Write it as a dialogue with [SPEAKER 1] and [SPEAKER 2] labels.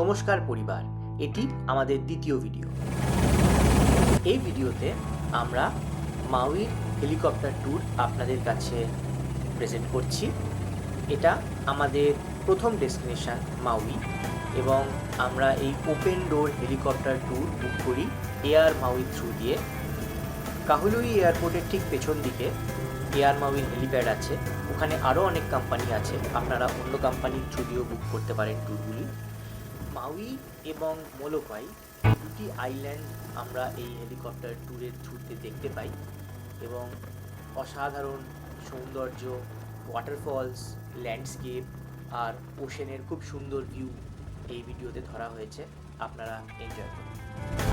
[SPEAKER 1] নমস্কার পরিবার, এটি আমাদের দ্বিতীয় ভিডিও এই ভিডিওতে আমরা মাউইর হেলিকপ্টার ট্যুর আপনাদের কাছে প্রেজেন্ট করছি। এটা আমাদের প্রথম ডেস্টিনেশন মাউই এবং আমরা এই open door helicopter tour book করি এয়ার মাউই থ্রু দিয়ে। কাহুলুই এয়ারপোর্টের ঠিক পেছন দিকে এয়ার মাউইর হেলিপ্যাড আছে। ওখানে আরও অনেক কোম্পানি আছে। আপনারা অন্য কোম্পানির থ্রু বুক করতে পারেন ট্যুরগুলি মাউই এবং মোলোকাই, দুটি আইল্যান্ড আমরা এই হেলিকপ্টার ট্যুরের থ্রুতে দেখতে পাই এবং অসাধারণ সৌন্দর্য ওয়াটারফলস ল্যান্ডস্কেপ আর ওশেনের খুব সুন্দর ভিউ এই ভিডিওতে ধরা হয়েছে। আপনারা এনজয় করুন।